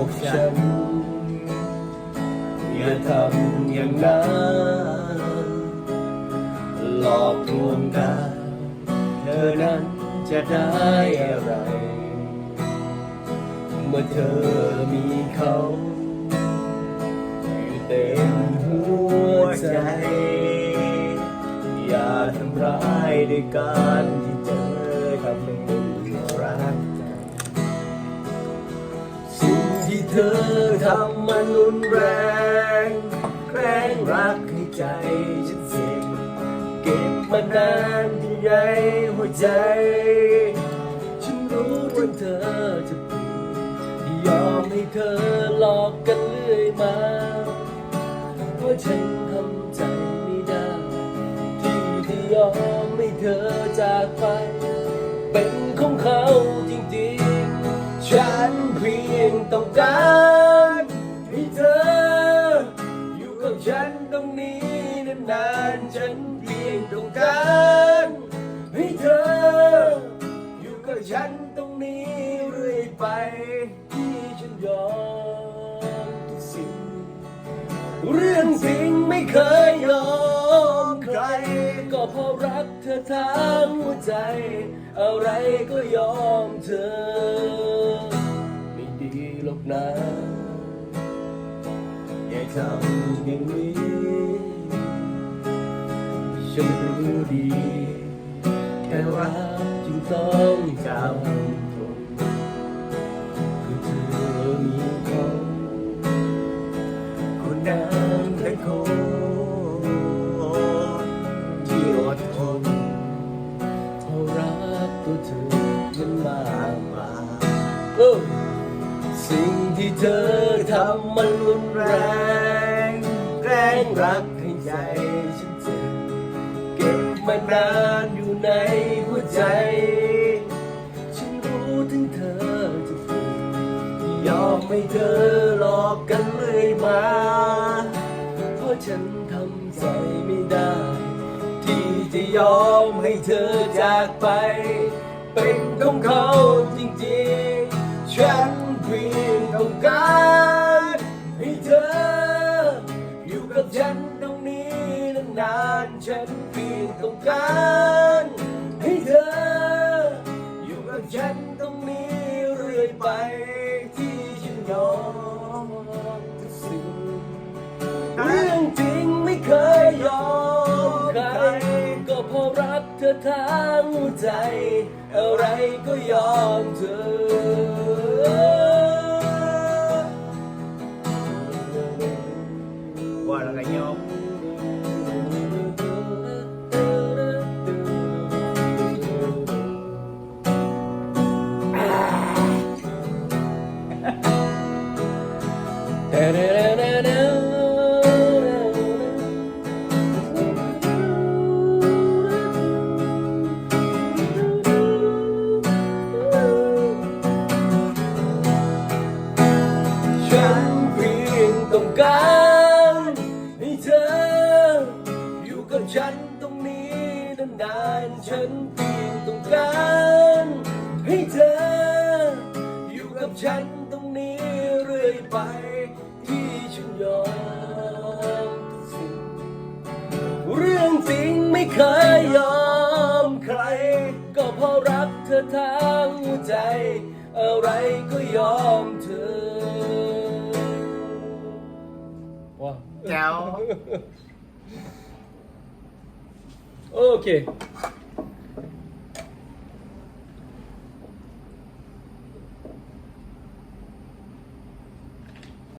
อย่าโกฉัน อย่าทำอย่างนั้นหลอกลวงกัน เธอนั้นจะได้อะไร เมื่อเธอมีเขาอยู่เต็มหัวใจ อย่าทำร้ายด้วยการที่เธอ เธอทำมันรุนแรงแกล้งรักให้ใจฉันเสียเก็บมานานที่ใหญ่หัวใจ ฉันรู้ว่าเธอจะเปลี่ยนยอมให้เธอหลอกกันเรื่อยมาเพราะฉันทำใจไม่ได้ที่จะยอมให้เธอจากไป เป็นของเขาจริงๆ ฉันเพียงต้องการให้เธอ อยู่กับฉันตรงนี้นานๆฉันเพียงต้องการให้เธอ อยู่กับฉันตรงนี้เรื่อยไปที่ฉันยอมทุกสิ่ง เรื่องจริงไม่เคยยอมใคร ก็เพราะรักเธอทั้งหัวใจ อะไรก็ยอมเธอ รอกนะอย่าทำอย่างนี้ฉันรู้ดีแค่รักจึงต้องจำทนคือเธอมีเขาคนนั้นแต่คน เธอทำมันรุนแรง แกล้งรักให้ใจฉันเจ็บเก็บมานานอยู่ในหัวใจ ฉันรู้ถึงเธอจะเปลี่ยนยอมให้เธอหลอกกันเรื่อยมา เพราะฉันทำใจไม่ได้ ที่จะยอมให้เธอจากไป ตรงนี้นานๆฉันเพียงต้องการให้เธอ อยู่กับฉันตรงนี้เรื่อยไปที่ฉันยอมทุกสิ่งเรื่องจริงไม่เคยยอมใครก็เพราะรักเธอทั้งใจ อะไรก็ยอมเธอ ฉันเพียงต้องการให้เธอ อยู่กับฉันตรงนี้นานๆฉันเพียงต้องการให้เธอ อยู่กับฉันตรงนี้เรื่อยไป ไม่เคยยอมใคร ก็เพราะรักเธอทั้งหัวใจ อะไรก็ยอมเธอว้าแจ๋วโอเค